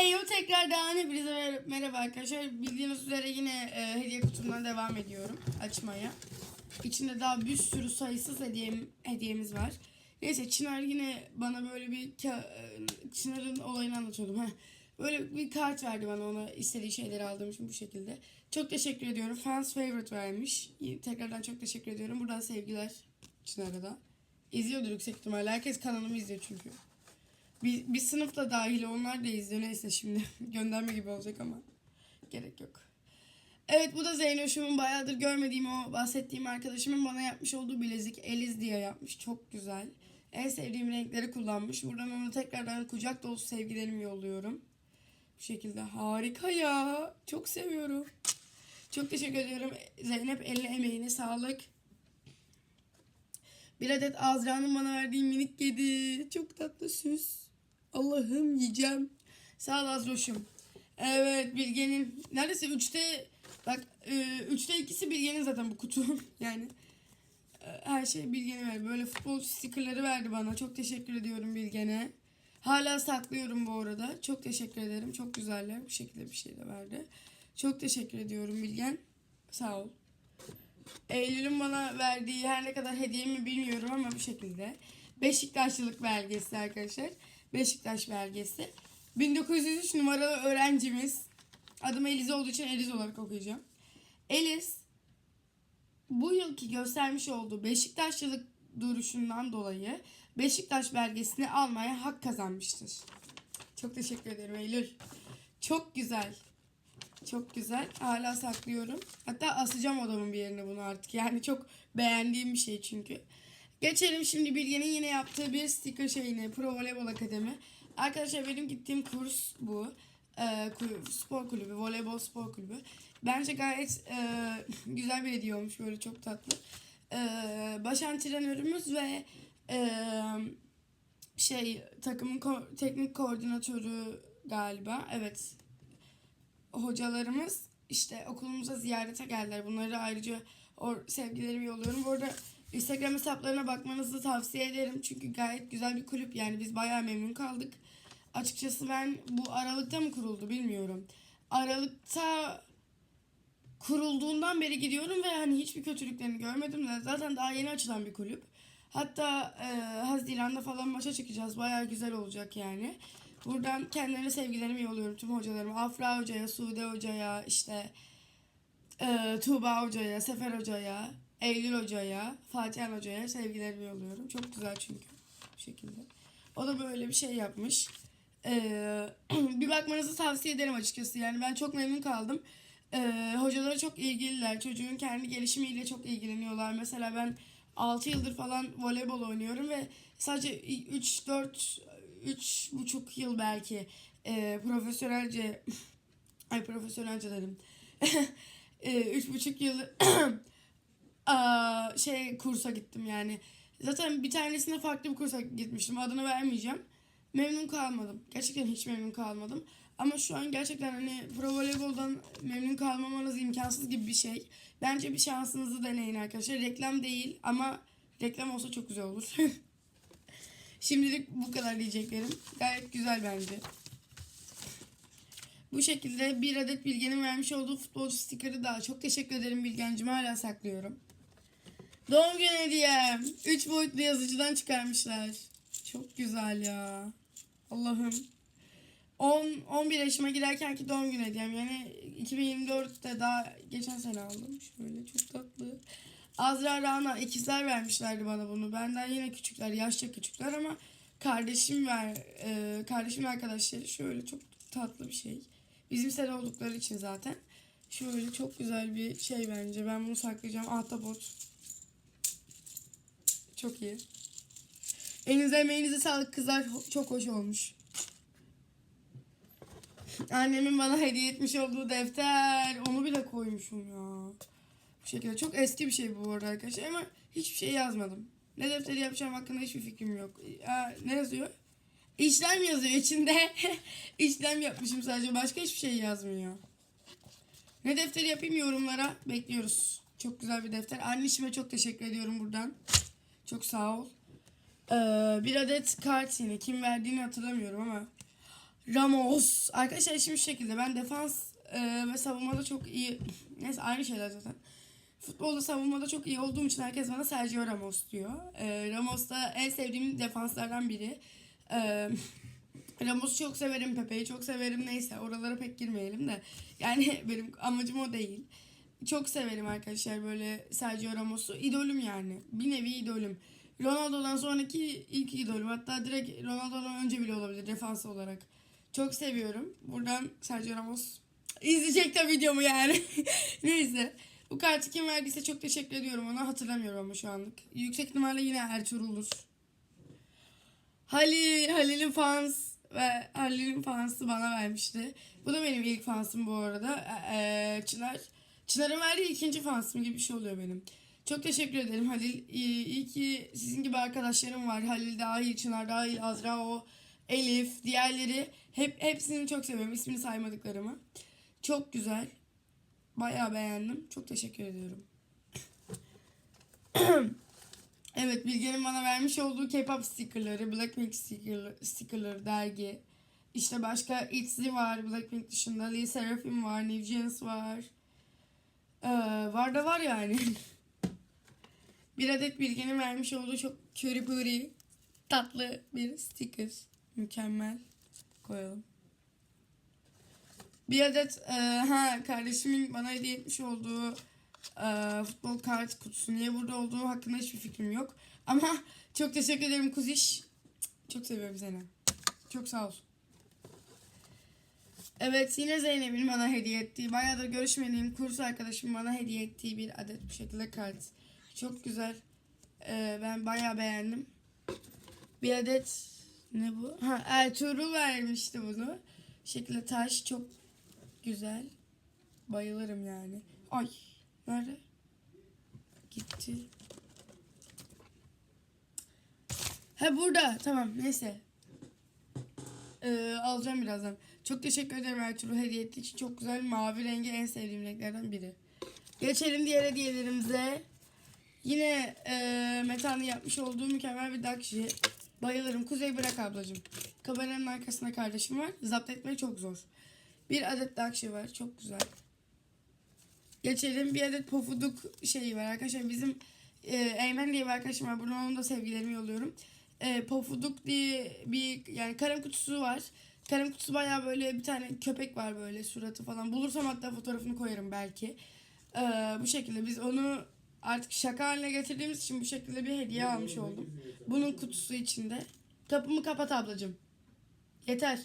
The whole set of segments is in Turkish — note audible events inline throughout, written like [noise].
Hey yo tekrardan hepinize mer- merhaba arkadaşlar. Bildiğiniz üzere yine e, hediye kutumdan devam ediyorum açmaya. İçinde daha bir sürü sayısız hediyem, hediyemiz var. Neyse Çınar yine bana böyle bir e, Çınar'ın olayını anlatıyordum. Heh. Böyle bir kart verdi bana ona istediği şeyleri aldığım için bu şekilde. Çok teşekkür ediyorum. Fans favorite vermiş. Tekrardan çok teşekkür ediyorum. Buradan sevgiler Çınar'a da. İzliyordur yüksek ihtimalle. Herkes kanalımı izliyor çünkü. Bir, bir sınıf da dahil onlar da izliyor. Neyse şimdi [laughs] gönderme gibi olacak ama gerek yok. Evet bu da Zeynoş'umun bayağıdır görmediğim o bahsettiğim arkadaşımın bana yapmış olduğu bilezik Eliz diye yapmış. Çok güzel. En sevdiğim renkleri kullanmış. Buradan ona tekrardan kucak dolusu sevgilerimi yolluyorum. Bu şekilde harika ya. Çok seviyorum. Çok teşekkür ediyorum. Zeynep eline emeğine sağlık. Bir adet Azra'nın bana verdiği minik kedi. Çok tatlı süs. Allah'ım yiyeceğim. Sağ ol Azroş'um. Evet Bilge'nin neredeyse üçte bak e, üçte ikisi Bilge'nin zaten bu kutu. [laughs] yani e, her şey Bilge'ne verdi. Böyle futbol stikerleri verdi bana. Çok teşekkür ediyorum Bilge'ne. Hala saklıyorum bu arada. Çok teşekkür ederim. Çok güzeller. Bu şekilde bir şey de verdi. Çok teşekkür ediyorum Bilgen. Sağ ol. Eylül'ün bana verdiği her ne kadar hediye mi bilmiyorum ama bu şekilde. Beşiktaşlılık belgesi arkadaşlar. Beşiktaş belgesi. 1903 numaralı öğrencimiz. Adım Eliz olduğu için Eliz olarak okuyacağım. Eliz bu yılki göstermiş olduğu Beşiktaşlılık duruşundan dolayı Beşiktaş belgesini almaya hak kazanmıştır. Çok teşekkür ederim Eylül. Çok güzel. Çok güzel. Hala saklıyorum. Hatta asacağım odamın bir yerine bunu artık. Yani çok beğendiğim bir şey çünkü. Geçelim şimdi Bilge'nin yine yaptığı bir sticker şeyine. Pro Voleybol Akademi. Arkadaşlar benim gittiğim kurs bu. Ee, spor kulübü, voleybol spor kulübü. Bence gayet e, [laughs] güzel bir hediye. Böyle çok tatlı. Ee, baş antrenörümüz ve e, şey takımın ko- teknik koordinatörü galiba. Evet hocalarımız işte okulumuza ziyarete geldiler. Bunları ayrıca o sevgilerimi yolluyorum. Bu arada Instagram hesaplarına bakmanızı tavsiye ederim. Çünkü gayet güzel bir kulüp. Yani biz bayağı memnun kaldık. Açıkçası ben bu Aralık'ta mı kuruldu bilmiyorum. Aralık'ta kurulduğundan beri gidiyorum ve hani hiçbir kötülüklerini görmedim de zaten daha yeni açılan bir kulüp. Hatta e, Haziran'da falan maça çıkacağız. Bayağı güzel olacak yani. Buradan kendilerine sevgilerimi yolluyorum tüm hocalarıma. Afra Hoca'ya, Sude Hoca'ya, işte e, Tuğba Hoca'ya, Sefer Hoca'ya, Eylül Hoca'ya, Fatihan Hoca'ya sevgilerimi yolluyorum. Çok güzel çünkü bu şekilde. O da böyle bir şey yapmış. Ee, [clears throat] bir bakmanızı tavsiye ederim açıkçası. Yani ben çok memnun kaldım. Ee, hocaları çok ilgililer. Çocuğun kendi gelişimiyle çok ilgileniyorlar. Mesela ben 6 yıldır falan voleybol oynuyorum ve sadece 3 4 üç buçuk yıl belki e, profesyonelce [clears throat] ay profesyonelce dedim. [laughs] e, üç buçuk yıl [clears throat] şey kursa gittim yani. Zaten bir tanesine farklı bir kursa gitmiştim. Adını vermeyeceğim. Memnun kalmadım. Gerçekten hiç memnun kalmadım. Ama şu an gerçekten hani pro voleyboldan memnun kalmamanız imkansız gibi bir şey. Bence bir şansınızı deneyin arkadaşlar. Reklam değil ama reklam olsa çok güzel olur. [laughs] Şimdilik bu kadar diyeceklerim. Gayet güzel bence. Bu şekilde bir adet Bilge'nin vermiş olduğu futbolcu stikeri daha. Çok teşekkür ederim Bilge'cim. Hala saklıyorum. Doğum günü hediyem. 3 boyutlu yazıcıdan çıkarmışlar. Çok güzel ya. Allah'ım. 10 11 yaşıma girerkenki doğum günü hediyem. Yani 2024'te daha geçen sene aldım. Şöyle çok tatlı. Azra Rana ikizler vermişlerdi bana bunu. Benden yine küçükler, yaşça küçükler ama kardeşim ver, e, kardeşim arkadaşları şöyle çok tatlı bir şey. Bizim sene oldukları için zaten. Şöyle çok güzel bir şey bence. Ben bunu saklayacağım. Ahtapot. Çok iyi. Elinize emeğinize sağlık kızlar. Çok hoş olmuş. Annemin bana hediye etmiş olduğu defter. Onu bile koymuşum ya. Bu şekilde. Çok eski bir şey bu arada arkadaşlar ama hiçbir şey yazmadım. Ne defteri yapacağım hakkında hiçbir fikrim yok. Aa, ne yazıyor? İşlem yazıyor içinde. [laughs] İşlem yapmışım sadece. Başka hiçbir şey yazmıyor. Ne defteri yapayım yorumlara bekliyoruz. Çok güzel bir defter. Annişime çok teşekkür ediyorum buradan. Çok sağ ol. Ee, bir adet kart yine. Kim verdiğini hatırlamıyorum ama. Ramos. Arkadaşlar şimdi şu şekilde ben defans e, ve savunmada çok iyi. Neyse aynı şeyler zaten. Futbolda savunmada çok iyi olduğum için herkes bana Sergio Ramos diyor. E, Ramos da en sevdiğim defanslardan biri. E, Ramos'u çok severim, Pepe'yi çok severim. Neyse oralara pek girmeyelim de. Yani benim amacım o değil. Çok severim arkadaşlar böyle Sergio Ramos'u. İdolüm yani. Bir nevi idolüm. Ronaldo'dan sonraki ilk idolüm. Hatta direkt Ronaldo'dan önce bile olabilir defans olarak. Çok seviyorum. Buradan Sergio Ramos izleyecek de videomu yani. [laughs] Neyse. Bu kartı kim verdiyse çok teşekkür ediyorum ona. Hatırlamıyorum ama şu anlık. Yüksek ihtimalle yine Ertuğrul'dur. Halil, Halil'in fans ve Halil'in fansı bana vermişti. Bu da benim ilk fansım bu arada. Ee, Çınar. Çınar'ın verdiği ikinci fansım gibi bir şey oluyor benim. Çok teşekkür ederim Halil. İyi, iyi ki sizin gibi arkadaşlarım var. Halil dahil, Çınar dahil, Azra o, Elif, diğerleri. Hep hepsini çok seviyorum. İsmini saymadıklarımı. Çok güzel. Bayağı beğendim. Çok teşekkür ediyorum. [clears throat] evet Bilge'nin bana vermiş olduğu K-pop stickerları, Blackpink sticker, stickerları, dergi. İşte başka ITZY var Blackpink dışında. Lee Seraphim var, New Jeans var. Ee, var da var yani. [laughs] bir adet Bilge'nin vermiş olduğu çok köri puri tatlı bir sticker. Mükemmel. Koyalım. Bir adet e, ha kardeşimin bana hediye etmiş olduğu e, futbol kart kutusu. Niye burada olduğu hakkında hiçbir fikrim yok. Ama [laughs] çok teşekkür ederim Kuziş. Çok seviyorum seni. Çok sağ ol. Evet yine Zeynep'in bana hediye ettiği, bayağıdır görüşmediğim kurs arkadaşım bana hediye ettiği bir adet bu şekilde kart. Çok güzel. Ee, ben bayağı beğendim. Bir adet ne bu? Ha Ertuğrul vermişti bunu. Bu şekilde taş çok güzel. Bayılırım yani. Ay nerede? Gitti. Ha burada. Tamam neyse. Ee, alacağım birazdan. Çok teşekkür ederim Ertuğrul hediye ettiği için. Çok güzel mavi rengi en sevdiğim renklerden biri. Geçelim diğer hediyelerimize. Yine e, Meta'nın yapmış olduğu mükemmel bir dakşi. Bayılırım. Kuzey bırak ablacığım. Kameranın arkasında kardeşim var. Zapt etmek çok zor. Bir adet dakşi var. Çok güzel. Geçelim. Bir adet pofuduk şeyi var arkadaşlar. Bizim e, Eymen diye bir arkadaşım var. Buradan onun da sevgilerimi yolluyorum. E, pofuduk diye bir yani kalem kutusu var. Kalem kutusu baya böyle bir tane köpek var böyle suratı falan. Bulursam hatta fotoğrafını koyarım belki. E, bu şekilde biz onu artık şaka haline getirdiğimiz için bu şekilde bir hediye almış oldum. Bunun kutusu içinde. Kapımı kapat ablacığım. Yeter.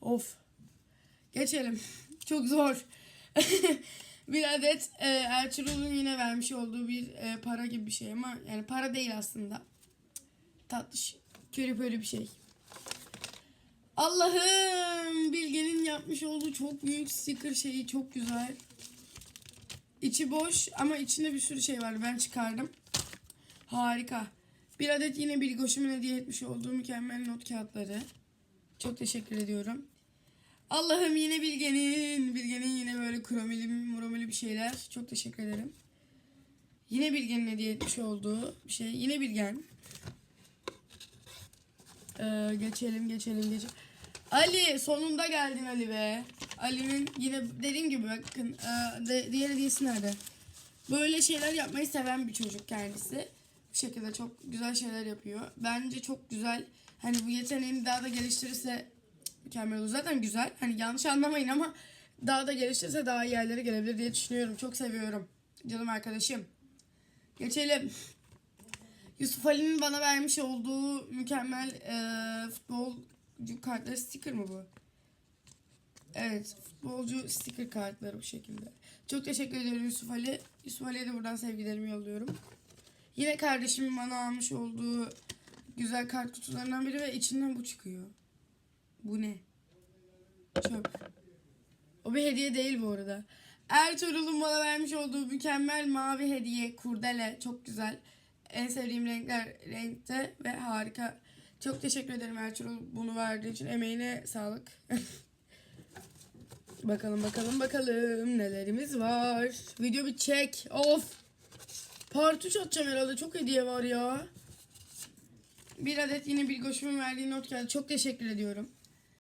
Of. Geçelim. [laughs] Çok zor. [laughs] bir adet e, Ertuğrul'un yine vermiş olduğu bir e, para gibi bir şey ama yani para değil aslında. Tatlış. Körü böyle bir şey. Allah'ım Bilge'nin yapmış olduğu çok büyük sticker şeyi çok güzel. İçi boş ama içinde bir sürü şey var. Ben çıkardım. Harika. Bir adet yine Bilgoş'umun hediye etmiş olduğu mükemmel not kağıtları. Çok teşekkür ediyorum. Allah'ım yine Bilge'nin. Bilge'nin yine böyle kromili muromili bir şeyler. Çok teşekkür ederim. Yine Bilge'nin hediye etmiş olduğu bir şey. Yine Bilgen. Ee, geçelim geçelim geçelim. Ali sonunda geldin Ali be. Ali'nin yine dediğim gibi bakın e, de, diğer hediyesi nerede? Böyle şeyler yapmayı seven bir çocuk kendisi. Bu şekilde çok güzel şeyler yapıyor. Bence çok güzel. Hani bu yeteneğini daha da geliştirirse mükemmel olur. Zaten güzel. Hani yanlış anlamayın ama daha da geliştirirse daha iyi yerlere gelebilir diye düşünüyorum. Çok seviyorum. Canım arkadaşım. Geçelim. Yusuf Ali'nin bana vermiş olduğu mükemmel e, futbolcu kartları sticker mı bu? Evet futbolcu sticker kartları bu şekilde. Çok teşekkür ederim Yusuf Ali. Yusuf Ali'ye de buradan sevgilerimi yolluyorum. Yine kardeşimin bana almış olduğu güzel kart kutularından biri ve içinden bu çıkıyor. Bu ne? Çöp. O bir hediye değil bu arada. Ertuğrul'un bana vermiş olduğu mükemmel mavi hediye kurdele. Çok güzel. En sevdiğim renkler renkte ve harika. Çok teşekkür ederim Ertuğrul bunu verdiği için. Emeğine sağlık. [laughs] bakalım bakalım bakalım nelerimiz var. Video bir çek. Of. Part 3 atacağım herhalde. Çok hediye var ya. bir adet yine bir goşumun verdiği not geldi. Çok teşekkür ediyorum.